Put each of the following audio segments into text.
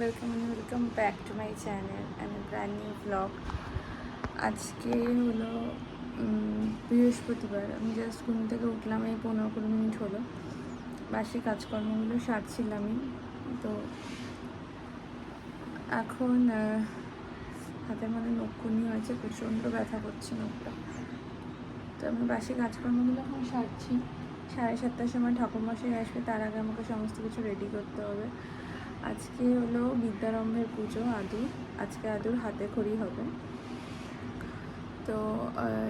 Welcome welcome back to my channel and brand new blog আজকে হলো বৃহস্পতিবার। আমি জাস্ট ঘুম থেকে উঠলাম, এই পনেরো কুড়ি মিনিট হলো। বাসি কাজকর্মগুলো সারছিলামই। তো এখন হাতের মধ্যে নখকুনি হয়েছে, প্রচণ্ড ব্যথা করছে নখটা। তো আমি বাসি কাজকর্মগুলো এখন সারছি। সাড়ে সাতটার সময় ঠাকুরমশাই আসবে, তার আগে আমাকে সমস্ত কিছু রেডি করতে হবে। আজকে হলো বিদ্যারম্ভের পুজো আদুর আজকে আদুর হাতে খড়ি হবে। তো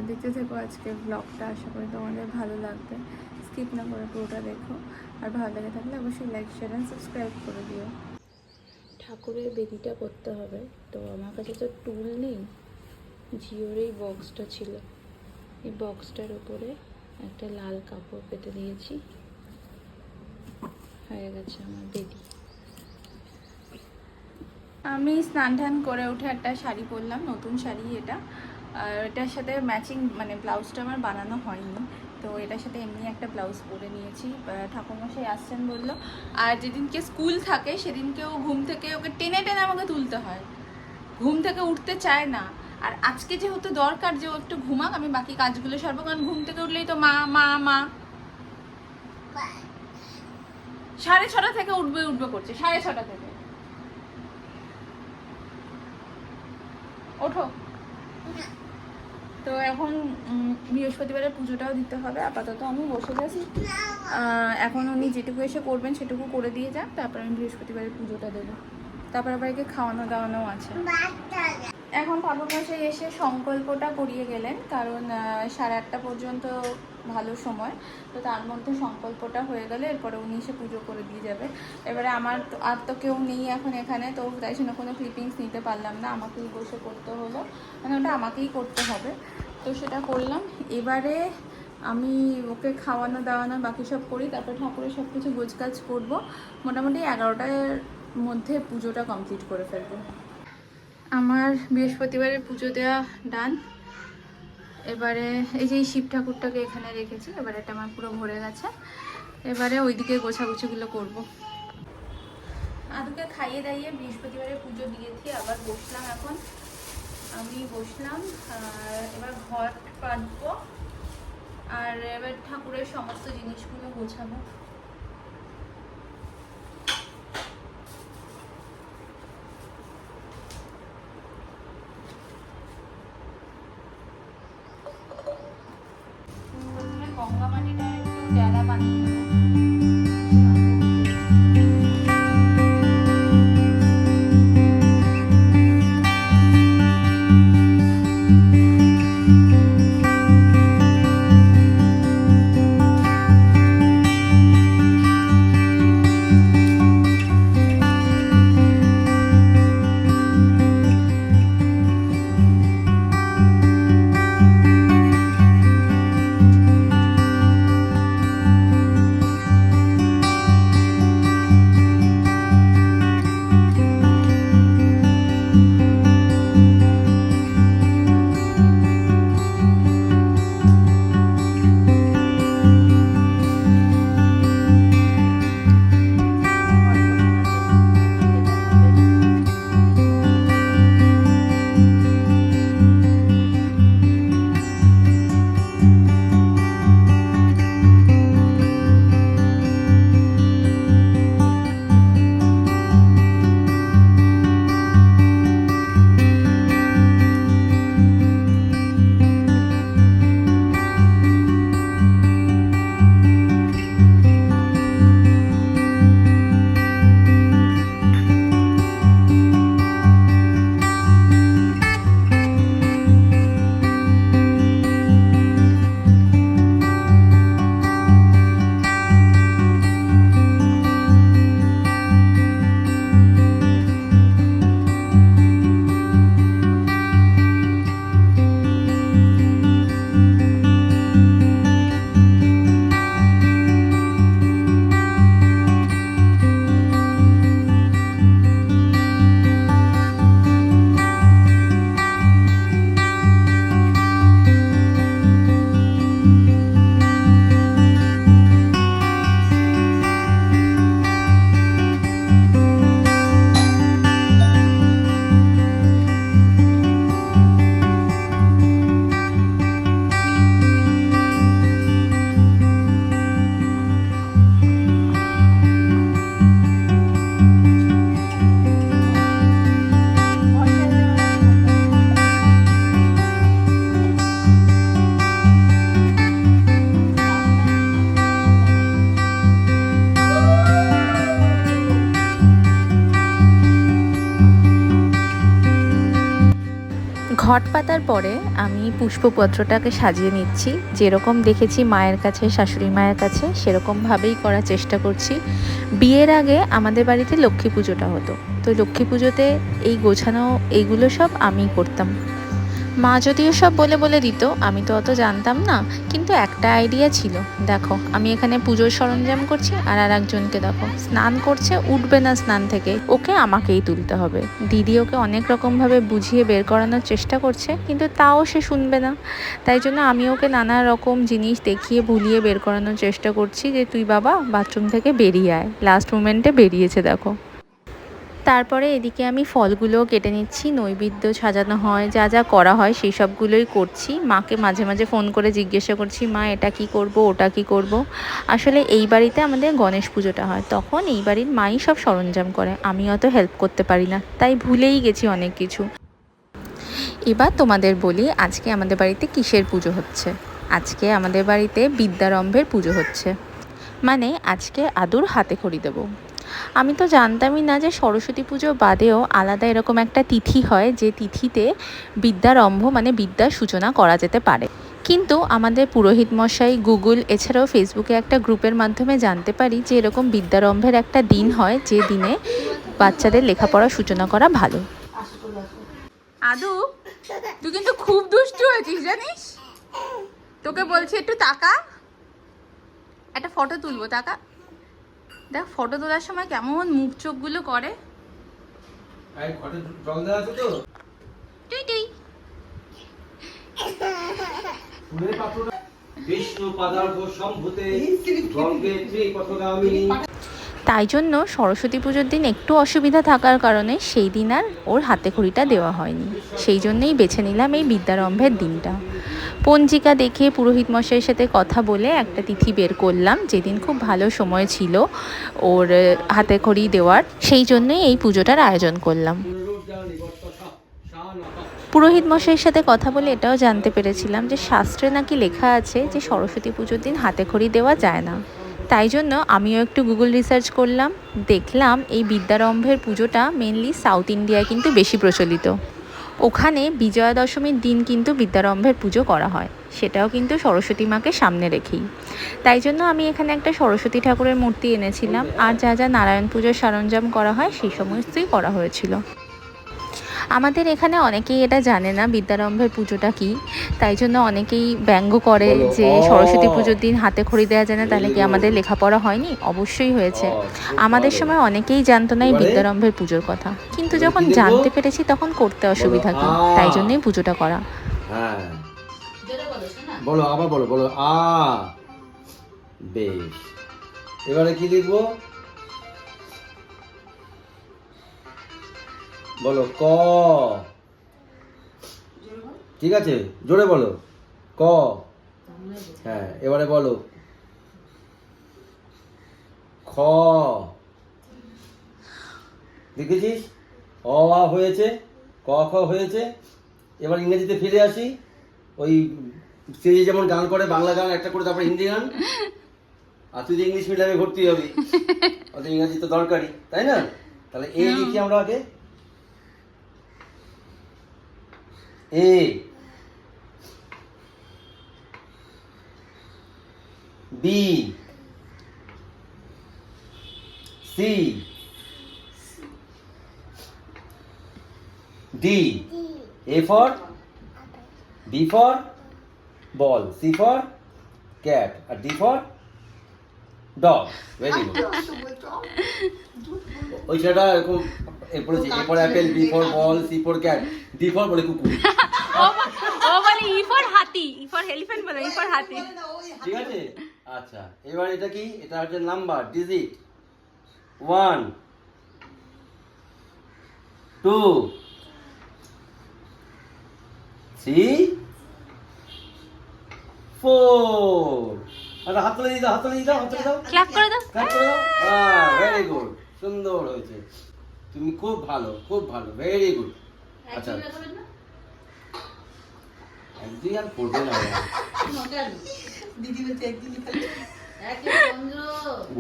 দেখতে থেকো আজকে ব্লগটা আশা করি তোমাদের ভালো লাগবে। স্কিপ না করে পুরোটা দেখো। আর ভালো লেগে থাকলে অবশ্যই লাইক শেয়ার অ্যান্ড সাবস্ক্রাইব করে দিও। ঠাকুরের বেদিটা করতে হবে। তো আমার কাছে তো টুল নেই। জিওর এই বক্সটা ছিল। এই বক্সটার উপরে একটা লাল কাপড় পেতে দিয়েছি। হয়ে গেছে আমার বেদি। আমি স্নান টান করে উঠে একটা শাড়ি পরলাম নতুন শাড়ি এটা। আর এটার সাথে ম্যাচিং মানে ব্লাউজটা আমার বানানো হয়নি। তো এটার সাথে এমনি একটা ব্লাউজ পরে নিয়েছি। আহ, ঠাকুরমশাই আসছেন বলল আর যেদিনকে স্কুল থাকে সেদিনকেও ঘুম থেকে ওকে টেনে টেনে আমাকে তুলতে হয়। ঘুম থেকে উঠতে চায় না। আর আজকে যেহেতু দরকার যে ও একটু ঘুমাক আমি বাকি কাজগুলো সারবো কারণ ঘুম থেকে উঠলেই তো মা মা মা। সাড়ে ছটা থেকে উঠবে উঠবে করছে সাড়ে ছটা থেকে। ওঠো। তো এখন বৃহস্পতিবারের পুজোটাও দিতে হবে। আপাতত আমি বসে গেছি। এখন উনি যেটুকু এসে করবেন সেটুকু করে দিয়ে যান। তারপর আমি বৃহস্পতিবারের পুজোটা দেবো। তারপর আবার একে খাওয়ানো দাওয়ানো আছে এখন ঠাকুরমশাই এসে সংকল্পটা করিয়ে গেলেন, কারণ সাড়ে আটটা পর্যন্ত ভালো সময়। তো তার মধ্যে সংকল্পটা হয়ে গেলে এরপরে উনি এসে পুজো করে দিয়ে যাবে। এবারে আমার তো, আর তো কেউ নেই এখন এখানে, তো তাই জন্য কোনো ক্লিপিংস নিতে পারলাম না। আমাকেই বসে করতে হলো। মানে ওটা আমাকেই করতে হবে। তো সেটা করলাম। এবারে আমি ওকে খাওয়ানো দাওয়ানো বাকি সব করি। তারপর ঠাকুরের সব কিছু গোছকাজ করব। মোটামুটি এগারোটার মধ্যে পুজোটা কমপ্লিট করে ফেলব। আমার বৃহস্পতিবারের পুজো দেওয়া ডান। এবারে এই যে শিব ঠাকুরটাকে এখানে রেখেছি, এবারে এটা আমার পুরো ভরে গেছে। এবারে ওইদিকে গোছাগুছিগুলো করব। আদুকে খাইয়ে দাইয়ে বৃহস্পতিবারে পুজো দিয়েছি আবার বসলাম এখন। আমি বসলাম এবার ঘর পাতবো আর এবার ঠাকুরের সমস্ত জিনিসগুলো গোছাবো। পরে আমি পুষ্পপত্রটাকে সাজিয়ে নিচ্ছি। যেরকম দেখেছি মায়ের কাছে, শাশুড়ি মায়ের কাছে সেরকমভাবেই করার চেষ্টা করছি। বিয়ের আগে আমাদের বাড়িতে লক্ষ্মী পুজোটা হতো। তো লক্ষ্মী পুজোতে এই গোছানো, এইগুলো সব আমি করতাম। মা যদিও সব বলে বলে দিত, আমি তো অত জানতাম না। কিন্তু একটা আইডিয়া ছিল। দেখো, আমি এখানে পুজোর সরঞ্জাম করছি আর আর একজনকে দেখো। স্নান করছে, উঠবে না স্নান থেকে। ওকে আমাকেই তুলতে হবে। দিদি ওকে অনেক রকমভাবে বুঝিয়ে বের করানোর চেষ্টা করছে, কিন্তু তাও সে শুনবে না। তাই জন্য আমি ওকে নানা রকম জিনিস দেখিয়ে, ভুলিয়ে বের করানোর চেষ্টা করছি যে, তুই বাবা, বাথরুম থেকে বেরিয়ে আয়। লাস্ট মুমেন্টে বেরিয়েছে, দেখো। তারপরে এদিকে আমি ফলগুলো কেটে নিচ্ছি, নৈবেদ্য সাজানো হয়, যা যা করা হয় সেই সবগুলোই করছি। মাকে মাঝে মাঝে ফোন করে জিজ্ঞাসা করছি, মা, এটা কি করব, ওটা কি করব? আসলে এই বাড়িতে আমাদের গণেশ পুজোটা হয়, তখন এই বাড়ির মাই সব সরঞ্জাম করে, আমি অত হেল্প করতে পারি না, তাই ভুলেই গেছি অনেক কিছু। এবার তোমাদের বলি, আজকে আমাদের বাড়িতে কিসের পুজো হচ্ছে? আজকে আমাদের বাড়িতে বিদ্যারম্ভের পুজো হচ্ছে। মানে আজকে আদুর হাতে খড়ি দেবো। আমি তো জানতামই না যে সরস্বতী পুজো বাদেও আলাদা এরকম একটা তিথি হয় যে তিথিতে বিদ্যারম্ভ মানে বিদ্যার সূচনা করা যেতে পারে। কিন্তু আমাদের পুরোহিত মশাই, গুগল, এছাড়াও ফেসবুকে একটা গ্রুপের মাধ্যমে জানতে পারি যে এরকম বিদ্যারম্ভের একটা দিন হয় যে দিনে বাচ্চাদের লেখাপড়ার সূচনা করা ভালো। আদু, তুই কিন্তু খুব দুষ্টু হয়েছিস, জানিস? তোকে বলছি একটু তাকা। একটা ফটো তুলবো, তাকা। দেখ ফটো তোলার সময় কেমন মুখ চোখগুলো করে। জল দেওয়া আছে তো? টুই টুই। বিষ্ণু পাদার্ঘ সম্ভূতে গঙ্গে ত্রিপথগামিনী তাই জন্য সরস্বতী পুজোর দিন একটু অসুবিধা থাকার কারণে সেই দিন আর ওর হাতে খড়িটা দেওয়া হয়নি। সেই জন্যই বেছে নিলাম এই বিদ্যারম্ভের দিনটা। পঞ্জিকা দেখে পুরোহিত মশাইয়ের সাথে কথা বলে একটা তিথি বের করলাম, যেদিন খুব ভালো সময় ছিল ওর হাতে খড়ি দেওয়ার, সেই জন্যই এই পুজোটার আয়োজন করলাম। পুরোহিত মশাইয়ের সাথে কথা বলে এটাও জানতে পেরেছিলাম যে শাস্ত্রে নাকি লেখা আছে যে সরস্বতী পুজোর দিন হাতে খড়ি দেওয়া যায় না। তাই জন্য আমিও একটু গুগল রিসার্চ করলাম, দেখলাম এই বিদ্যারম্ভের পুজোটা মেনলি সাউথ ইন্ডিয়ায় কিন্তু বেশি প্রচলিত। ওখানে বিজয়া দশমীর দিন কিন্তু বিদ্যারম্ভের পুজো করা হয়। সেটাও কিন্তু সরস্বতী মাকে সামনে রেখেই। তাই জন্য আমি এখানে একটা সরস্বতী ঠাকুরের মূর্তি এনেছিলাম। আর যা যা নারায়ণ পুজোর সরঞ্জাম করা হয়, সেই সমস্তই করা হয়েছিল। আমাদের এখানে অনেকেই এটা জানে না বিদ্যারম্ভের পুজোটা কি? তাই জন্য অনেকেই ব্যঙ্গ করে যে সরস্বতী পুজোর দিন হাতে খড়ি দেওয়া যায় না তাহলে কি আমাদের লেখাপড়া হয়নি? অবশ্যই হয়েছে। আমাদের সময় অনেকেই জানতো না এই বিদ্যারম্ভের পুজোর কথা। কিন্তু যখন জানতে পেরেছি তখন করতে অসুবিধা কি? তাই জন্যই পুজোটা করা। হ্যাঁ। বলো আবার বলো বলো আ। বেশ। এবারে কি লিখব? বলো ক। ঠিক আছে জোরে বলো। ক। হ্যাঁ এবারে বলো। খ। দেখেছিস? অ আ হয়েছে ক খ হয়েছে। এবার ইংরেজিতে ফিরে আসি। ওই স্টেজে যেমন গান করে বাংলা গান একটা করে তারপর হিন্দি গান। আর তুই ইংলিশ মিডিয়ামে ভর্তি হবি অত ইংরেজি তো দরকারি তাই না? তাহলে এ লিখি আমরা আগে। A B C D A for B for ball C for cat R D for dog very good ওই সেটা এরকম এরপরে A for apple B for ball C for cat D for বলে কুকুর। ও বলে ই ফর হাতি E for elephant বলে E for হাতি। ঠিক আছে? আচ্ছা এবার এটা কি? এটা হচ্ছে number digit one two three four আচ্ছা হাত তুলে দাও হাত তুলে দাও হাত তুলে দাও। ক্লাপ করে দাও। ক্লাপ করে দাও? হ্যাঁ ভেরি গুড সুন্দর হয়েছে। তুমি খুব ভালো খুব ভালো ভেরি গুড আচ্ছা একদিন আর করবে না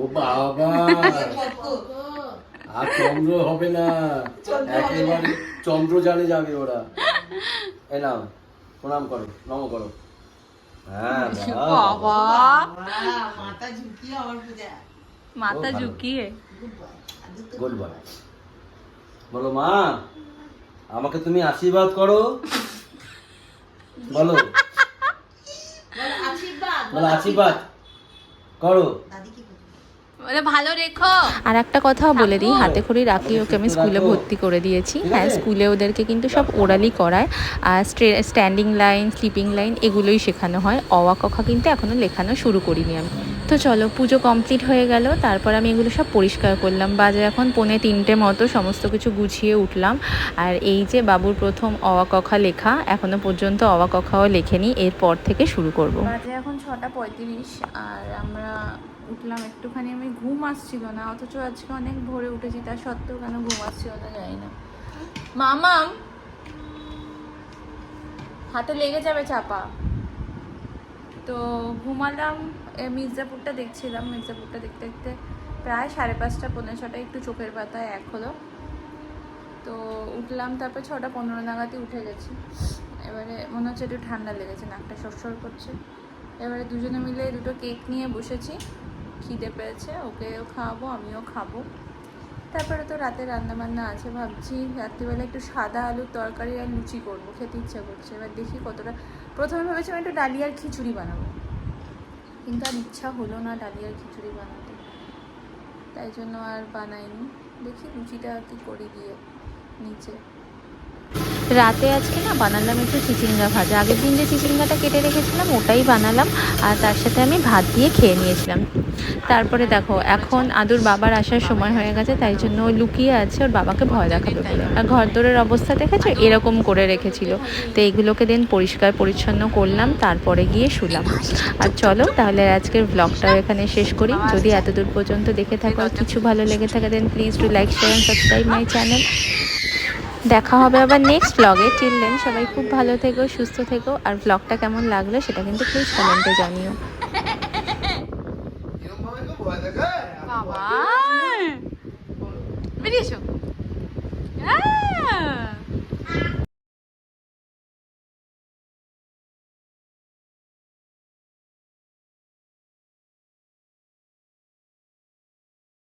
ও। বাবা। আর চন্দ্র হবে না। একেবারে চন্দ্র জানে যাবে ওরা। এ নাও প্রণাম করো নম করো। হ্যাঁ বাবা। মাথা ঝুঁকিয়ে আমার পূজা। মাথা ঝুঁকিয়ে? গুড বলো মা আমাকে তুমি আশীর্বাদ করো। বলো। আশীর্বাদ। বলো আশীর্বাদ। করো। মানে ভালো রেখো। আর একটা কথাও বলে দিই হাতে খড়ি রাখি ওকে আমি স্কুলে ভর্তি করে দিয়েছি। হ্যাঁ স্কুলে ওদেরকে কিন্তু সব ওরালি করায়। আর স্ট্যান্ডিং লাইন স্লিপিং লাইন এগুলোই শেখানো হয়। অওয়া কখা কিন্তু এখনও লেখানো শুরু করিনি আমি। তো চলো, পুজো কমপ্লিট হয়ে গেল। তারপর আমি এগুলো সব পরিষ্কার করলাম। বাজে এখন পৌনে তিনটে মতো, সমস্ত কিছু গুছিয়ে উঠলাম। আর এই যে বাবুর প্রথম অওয়া কথা লেখা, এখনও পর্যন্ত অওয়া কথাও লেখেনি, এরপর থেকে শুরু করব। বাজে এখন ছটা পঁয়ত্রিশ, আর আমরা উঠলাম একটুখানি, আমি ঘুম আসছিল না, অথচ আজকে অনেক ভোরে উঠেছি তা সত্ত্বেও কেন ঘুম আসছিল না জানি না। মামাম, হাতে লেগে যাবে চাপা। তো ঘুমালাম মির্জাপুরটা দেখছিলাম, মির্জাপুরটা দেখতে দেখতে প্রায় সাড়ে পাঁচটা পনেরো ছটা, একটু চোখের পাতায় এক হলো। তো উঠলাম, তারপর ছটা, পনেরো নাগাদই উঠে গেছি। এবারে মনে হচ্ছে একটু ঠান্ডা লেগেছে, নাকটা সরসর করছে। এবারে দুজনে মিলে দুটো কেক নিয়ে বসেছি, খিদে পেয়েছে, ওকেও খাওয়াবো, আমিও খাব। তারপরে তো রাতে রান্না বান্না আছে ভাবছি, রাত্রিবেলা একটু সাদা আলুর তরকারি আর লুচি করব, খেতে ইচ্ছা করছে। এবার দেখি কতটা প্রথমে ভেবেছিলাম একটু ডালিয়ার খিচুড়ি বানাবো। কিন্তু আর ইচ্ছা হলো না ডালিয়ার খিচুড়ি বানাতে। তাই জন্য আর বানাইনি। দেখি লুচিটা কি করি দিয়ে নিচে। রাতে আজকে না বানালাম একটু চিচিঙ্গা ভাজা। আগের দিন যে চিচিঙ্গাটা কেটে রেখেছিলাম, ওটাই বানালাম আর তার সাথে আমি ভাত দিয়ে খেয়ে নিয়েছিলাম। তারপরে দেখো, এখন আদুর বাবার আসার সময় হয়ে গেছে, তাই জন্য ও লুকিয়ে আছে, ওর বাবাকে ভয় দেখাবে বলে। আর ঘর দোরের অবস্থা দেখেছ? এরকম করে রেখেছিল। তো এইগুলোকে দিন পরিষ্কার পরিচ্ছন্ন করলাম, তারপরে গিয়ে শুলাম। আর চলো, তাহলে আজকের ব্লগটাও এখানে শেষ করি। যদি এতদূর পর্যন্ত দেখে থাকো কিছু ভালো লেগে থাকে then please to like share subscribe my channel দেখা হবে আবার নেক্সট ব্লগে টিল দেন সবাই খুব ভালো থেকো, সুস্থ থেকো। আর ব্লগটা কেমন লাগল সেটা কিন্তু প্লিজ কমেন্টে জানিও। বাবা!